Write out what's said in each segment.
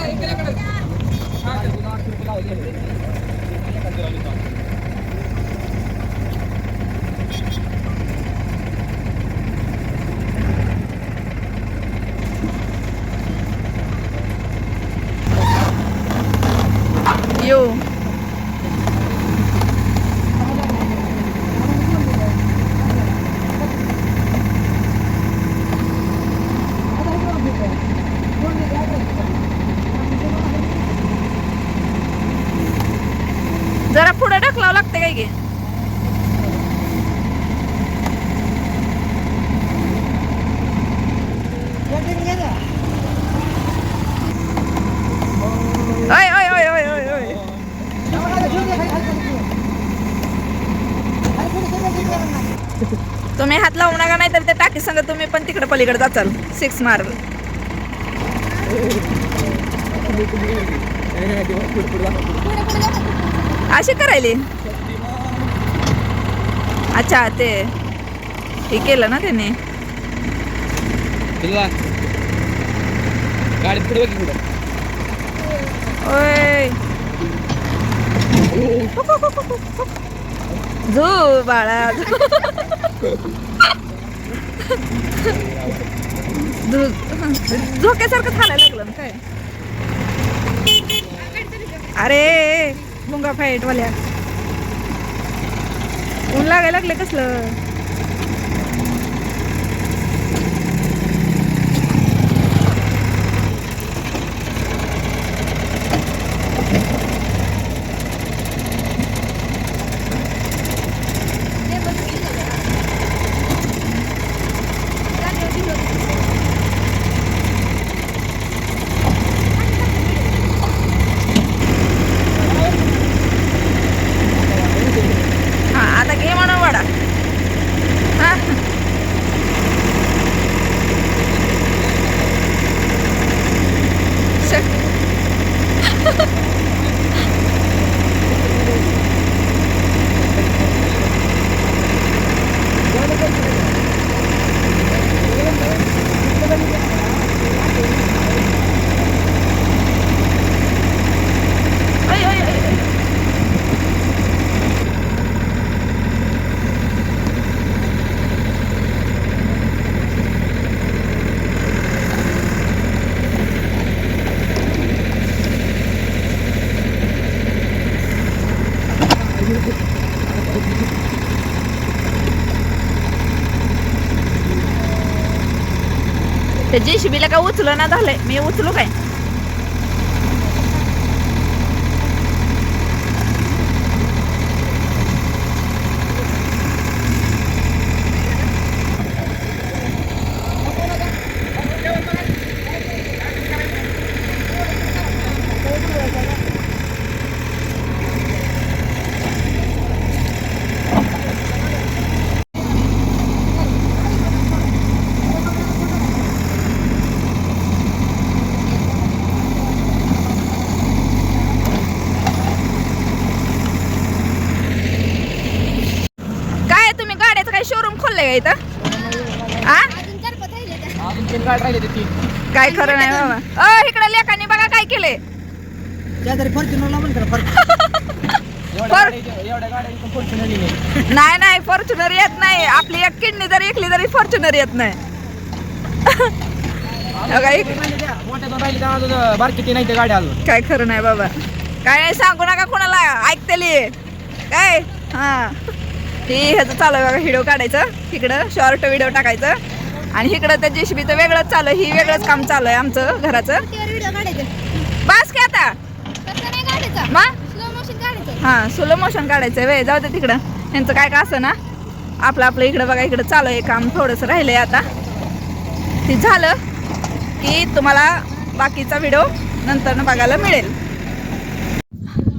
¡Ah, que si no, que ओय ओय ओय ओय ओय ओय तुम्ही हात लावू नका नाही तर त्या टाकी सांगा तुम्ही पण तिकडे पलीकडे जाचाल सिक्स मार्क अशी करायली अच्छा ते हे केलं ना त्यांनी. गाडी पुढे बघ पुढे ओय. झू बाळा. झोक्यासारखं थालायला लागलं ना काय? अरे मुंगा फाईट वाल्या. ऊन लागायला लागले कसलं हा आता घे म्हणून वडा हा शक- ओय, ओय, ओय, ओय. त्या जेसीबीला काय उचलं ना झालंय? मी उचलू काय? अजून तीन गाडी राहिले ते तीन काय खरं नाही बाबा. अ इकडे लेखाने बघा काय केले त्यातरी फॉर्च्युनरला पण करा फॉर्च्युनर एवढ्या पर- गाड्या एवढ्या गाड्या इथून फॉर्च्युनर लिहिले नाही नाही फॉर्च्युनर येत नाही. आपली एक किडनी जरी ऐकली तरी फॉर्च्युनर येत नाही. बघा इक- मोठ्या दोन राहिले त्या अजून बारकी ती नाही ते गाडी अजून काय खरं नाही बाबा. काय नाही सांगू नका कोणाला. ऐकतेली. काय? हा. ही ह्याचं चालू आहे बघा व्हिडिओ काढायचं. इकडं शॉर्ट व्हिडिओ टाकायचं. आणि इकडं त्या जेसीबीचं वेगळंच चालू आहे ही वेगळंच काम चालू आहे आमचं घराचं. बस की आता? हा स्लो मोशन काढायचं वे जाऊ दे तिकडं. यांचं काय का असं ना? आपलं आपलं इकडं बघा इकडं चालू आहे काम थोडंसं राहिलंय आता. ते झालं की तुम्हाला बाकीचा व्हिडिओ नंतर बघायला मिळेल.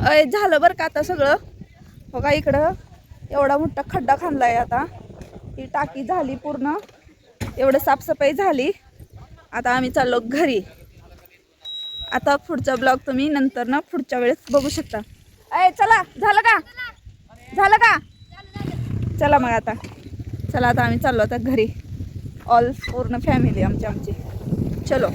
अय झालं बरं का आता सगळं? बघा इकडं एवढा मोठा खड्डा खांदलाय आता. ही टाकी झाली पूर्ण. एवढं साफसफाई झाली. आता आम्ही चाललो घरी. आता पुढचा ब्लॉग तुम्ही नंतर ना पुढच्या वेळेस बघू शकता. अय चला. झालं का? झालं का? चला मग आता. चला आता आम्ही चाललो आता घरी. ऑल पूर्ण फॅमिली आमची आमची. चलो.